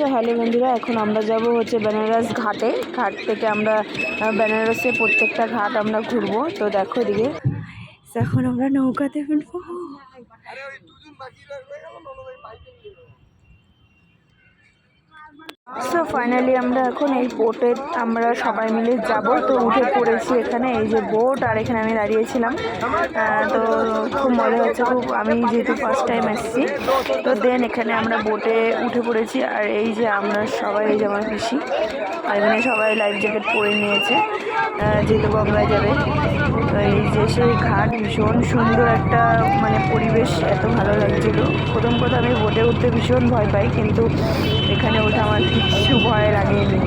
So hello বন্ধুরা এখন আমরা যাব হচ্ছে বেনারস ঘাটে। ঘাট থেকে আমরা বেনারসে প্রত্যেকটা ঘাট আমরা ঘুরবো। তো দেখো এদিকে। এখন আমরা নৌকাতে উঠবো। সো ফাইনালি আমরা এখন এই বোটে আমরা সবাই মিলে যাব। তো উঠে পড়েছি এখানে, এই যে বোট আর এখানে আমি দাঁড়িয়েছিলাম। তো খুব মজা হচ্ছে, খুব আমি যেহেতু ফার্স্ট টাইম এসেছি, তো দেন এখানে আমরা বোটে উঠে পড়েছি। আর এই যে আমরা সবাই, এই যে আমার পিসি, আর এখানে সবাই লাইফ জ্যাকেট পরে নিয়েছে। যেহেতু গঙ্গায় যাবে। এই যে সেই ঘাট ভীষণ সুন্দর একটা মানে পরিবেশ, এত ভালো লাগছিল। প্রথম কথা আমি বোটে উঠতে ভীষণ ভয় পাই, কিন্তু এখানে ওঠা আমার কিছু ভয় লাগেনি।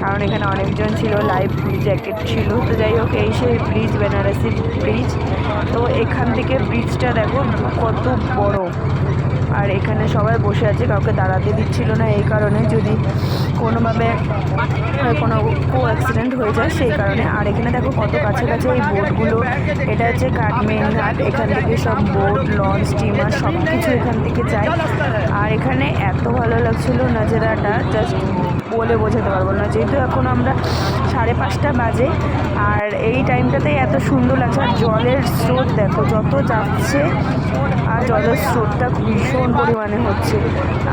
কারণ এখানে অনেকজন ছিল লাইফ জ্যাকেট ছিল। তো যাই হোক, এই সেই ব্রিজ বেনারসি ব্রিজ তো এখান থেকে ব্রিজটা দেখো কত বড়। আর এখানে সবাই বসে আছে, কাউকে দাঁড়াতে দিচ্ছিল না এই কারণে। যদি কোনোভাবে কোনো কো অ্যাক্সিডেন্ট হয়ে যায়, সেই কারণে। আর এখানে দেখো কত কাছে কাছে এই বোটগুলো। এটা হচ্ছে কাঠমেন মেন ঘাট, এখান থেকে সব বোট, লঞ্চ স্টিমার সব কিছু এখান থেকে যায়। আর এখানে এত ভালো লাগছিল নাজেরাটা জাস্ট বলে বোঝাতে পারব না। যেহেতু এখন আমরা সাড়ে পাঁচটা বাজে, আর এই টাইমটাতেই এত সুন্দর লাগছে, আর জলের স্রোত দেখো, যত যাচ্ছে, আর জলের স্রোতটা ভীষণ পরিমাণে হচ্ছে।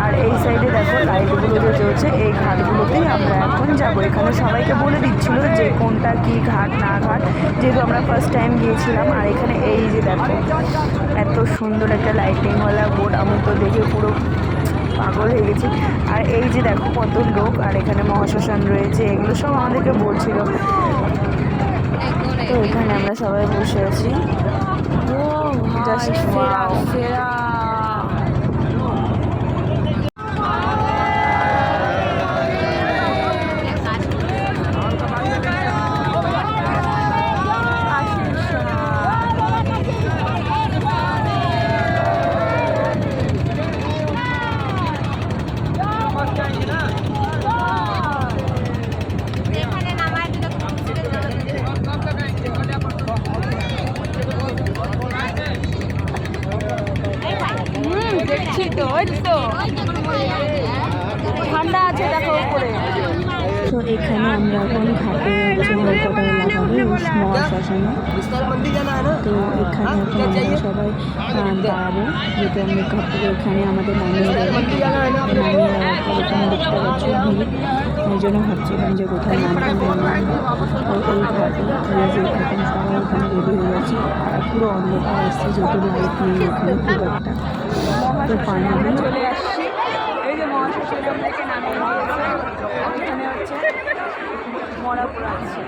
আর এই সাইডে দেখো লাইটগুলো যে চলছে এই ঘাটগুলোতেই আমরা এখন যাব। এখানে সবাইকে বলে দিচ্ছিল যে কোনটা কি ঘাট, না ঘাট। যেহেতু আমরা ফার্স্ট টাইম গিয়েছিলাম, আর এখানে এই যে দেখো, এত সুন্দর একটা লাইটিংওয়ালা বোট আমি তো দেখে পুরো পাগল হয়ে গেছি। আর এই যে দেখো কত লোক আর এখানে মহাশ্মশান রয়েছে এগুলো সব আমাদেরকে বলছিল। তো এখানে আমরা সবাই বসে আছি। জাস্ট তো, ওই তো। ঠান্ডা আছে, দেখো উপরে। তো এখানে এখন তো এখানে আমরা সবাই দাঁড়াবো যেহেতু আমরা ঘাটে এখানে আমাদের নামিয়ে নামিয়ে দেখতে এই জন্য ভাবছিলাম যে কোথায় নামবো তো ঘাটে সবাই এখানে রেডি হয়ে গেছে। পুরো অন্ধকার আসছে যেহেতু লাইট নেই এখানে খুব একটা তো ফাইনালি চলে আসছি। এই যে আপনাকে নামিয়ে এখানে হচ্ছে মরাপুর আছে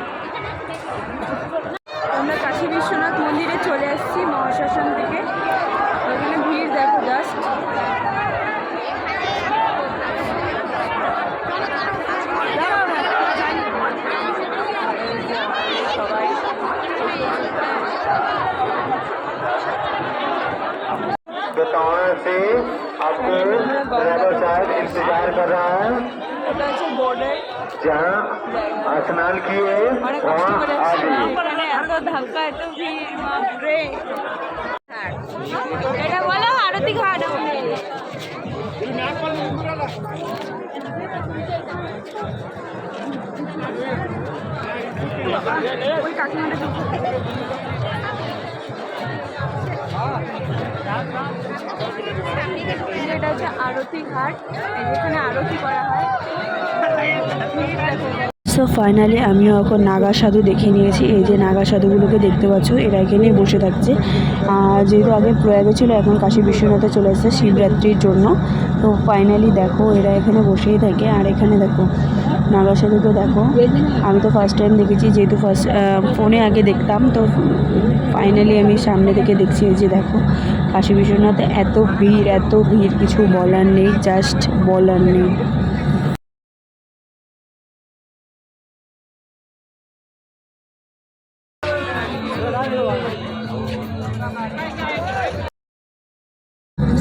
लौटाने से आपको ड्राइवर साहब इंतज़ार कर रहा है। जहाँ स्नान किए वहाँ आ जाइए আরতি ঘাট এখানে আরতি করা হয়। সো ফাইনালি আমিও এখন নাগা সাধু দেখে নিয়েছি। এই যে নাগা সাধুগুলোকে দেখতে পাচ্ছ, এরা এখানে বসে থাকছে। আর যেহেতু আগে প্রয়াগে ছিল, এখন কাশী বিশ্বনাথে চলে এসেছে শিবরাত্রির জন্য। তো ফাইনালি দেখো, এরা এখানে বসেই থাকে। আর এখানে দেখো নাগা সাধুকে দেখো। আমি তো ফার্স্ট টাইম দেখেছি, যেহেতু ফার্স্ট ফোনে আগে দেখতাম, তো ফাইনালি আমি সামনে থেকে দেখছি যে দেখো, কাশী বিশ্বনাথে, এত ভিড় এত ভিড়, কিছু বলার নেই জাস্ট বলার নেই।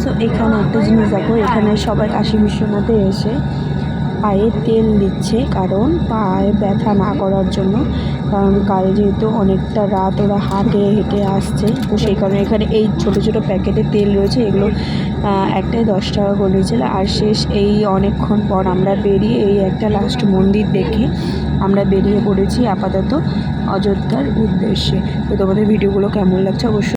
সো এখানে একটা জিনিস দেখো, এখানে সবাই কাশী বিশ্বনাথে এসে পায়ে তেল দিচ্ছে কারণ পায়ে ব্যথা না করার জন্য। কারণ কাল যেহেতু অনেকটা রাত ওরা হাঁটে, হেঁটে আসছে, তো সেই কারণে এখানে এই ছোট ছোট প্যাকেটে তেল রয়েছে। এগুলো একটাই দশ টাকা করে নিয়েছিল আর শেষ এই অনেকক্ষণ পর আমরা বেরিয়ে এই একটা লাস্ট মন্দির দেখে আমরা বেরিয়ে পড়েছি আপাতত অযোধ্যার উদ্দেশ্যে। তো তোমাদের ভিডিওগুলো কেমন লাগছে অবশ্যই